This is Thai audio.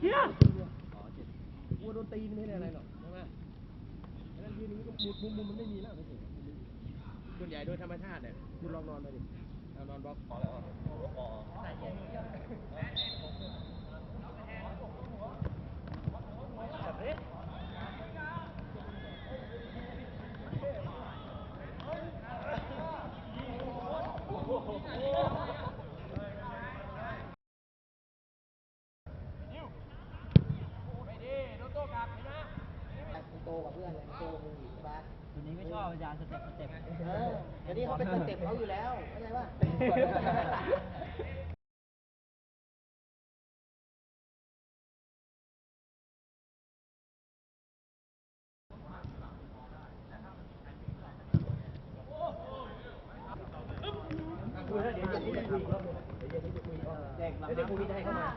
เฮียวัวโดนตีไม่ได้อะไรหรอกใช่ไหมแล้วยืนนี้ก็มุมมุมมันไม่มีแล้วไม่ถึงส่วนใหญ่โดยธรรมชาติเนี่ยคุณลองนอนไปดินอนบล็อกพอแล้วพอโอ้โห ตกว่าเพื่อนเลยโตกว่ามึงอีกใช่ปะตัวนี้ไม่ชอบอาจารย์สเต็ปสเต็ป เออเดี๋ยวนี้เขาเป็นสเต็ปเขาอยู่แล้วเข้าใจป่ะ คุยแล้ว เดี๋ยวเย็นนี้จะคุยอีกรอบหนึ่งเดี๋ยวเย็นนี้จะคุยอีกรอบหนึ่งแล้วเดี๋ยวพรุ่งนี้จะให้เข้ามา